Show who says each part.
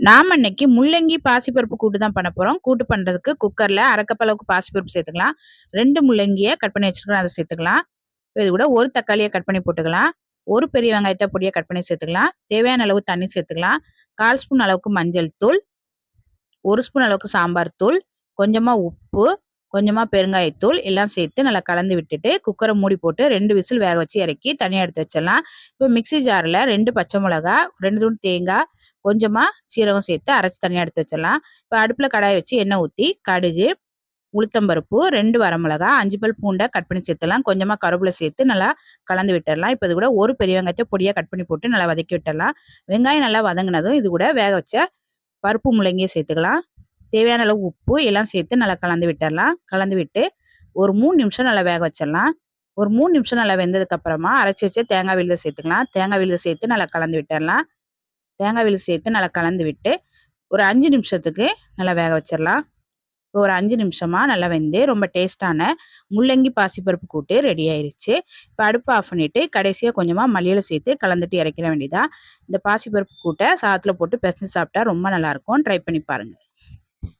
Speaker 1: நாம் இன்னைக்கு முள்ளங்கி பாசிப்பருப்பு கூட்டு தான் பண்ண போகிறோம் கூட்டு பண்ணுறதுக்கு குக்கரில் அரைக்கப்பளவுக்கு பாசிப்பருப்பு சேர்த்துக்கலாம். ரெண்டு முள்ளங்கியை கட் பண்ணி வச்சுருக்கோம் அதை சேர்த்துக்கலாம். இது கூட ஒரு தக்காளியை கட் பண்ணி போட்டுக்கலாம். ஒரு பெரிய வெங்காயத்தை பொடியை கட் பண்ணி சேர்த்துக்கலாம். தேவையான அளவு தண்ணி சேர்த்துக்கலாம். கால் ஸ்பூன் அளவுக்கு மஞ்சள் தூள். ஒரு ஸ்பூன் அளவுக்கு சாம்பார் தூள். கொஞ்சமாக உப்பு கொஞ்சமாக பெருங்காயத்தூள் எல்லாம் சேர்த்து நல்லா கலந்து விட்டுட்டு குக்கரை மூடி போட்டு ரெண்டு விசில் வேக வச்சு இறக்கி தனியாக எடுத்து வச்சிடலாம். இப்போ மிக்சி ஜாரில் ரெண்டு பச்சை மிளகா ரெண்டு தூண் தேங்காய் கொஞ்சமாக சீரகம் சேர்த்து அரைச்சி தனியாக எடுத்து வச்சிடலாம். இப்போ அடுப்பில் கடாயை வச்சு எண்ணெய் ஊற்றி கடுகு உளுத்தம்பருப்பு ரெண்டு வரமிளகா அஞ்சு பல் பூண்டை கட் பண்ணி சேர்த்துலாம் கொஞ்சமாக கருவேப்பிலை சேர்த்து நல்லா கலந்து விட்டுடலாம். இப்போ இது கூட ஒரு பெரிய வெங்காயத்தை பொடியாக கட் பண்ணி போட்டு நல்லா வதக்கி விட்டுடலாம். வெங்காயம் நல்லா வதங்கினதும் இது கூட வேக வச்ச பருப்பு முள்ளங்கியை சேர்த்துக்கலாம். தேவையான அளவு உப்பு எல்லாம் சேர்த்து நல்லா கலந்து விட்டுடலாம். கலந்து விட்டு ஒரு மூணு நிமிஷம் நல்லா வேக வச்சிடலாம். ஒரு மூணு நிமிஷம் நல்லா வெந்ததுக்கு அப்புறமா அரைச்சி வச்சு தேங்காய் விழுத சேர்த்துக்கலாம். தேங்காய் விழுத சேர்த்து நல்லா கலந்து விட்டுடலாம். தேங்காய் விழு சேர்த்து நல்லா கலந்து விட்டு ஒரு அஞ்சு நிமிஷத்துக்கு நல்லா வேக வச்சிடலாம் இப்போ ஒரு அஞ்சு நிமிஷமாக நல்லா வெந்து ரொம்ப டேஸ்ட்டான முள்ளங்கி பாசிப்பருப்பு கூட்டு ரெடி ஆயிடுச்சு இப்போ அடுப்பு ஆஃப் பண்ணிவிட்டு கடைசியாக கொஞ்சமாக மல்லியில் சேர்த்து கலந்துட்டு இறக்கிற வேண்டியதாக இந்த பாசிப்பருப்பு கூட்டை சாதத்தில் போட்டு பிசைஞ்சு சாப்பிட்டா ரொம்ப நல்லாயிருக்கும் ட்ரை பண்ணி பாருங்கள்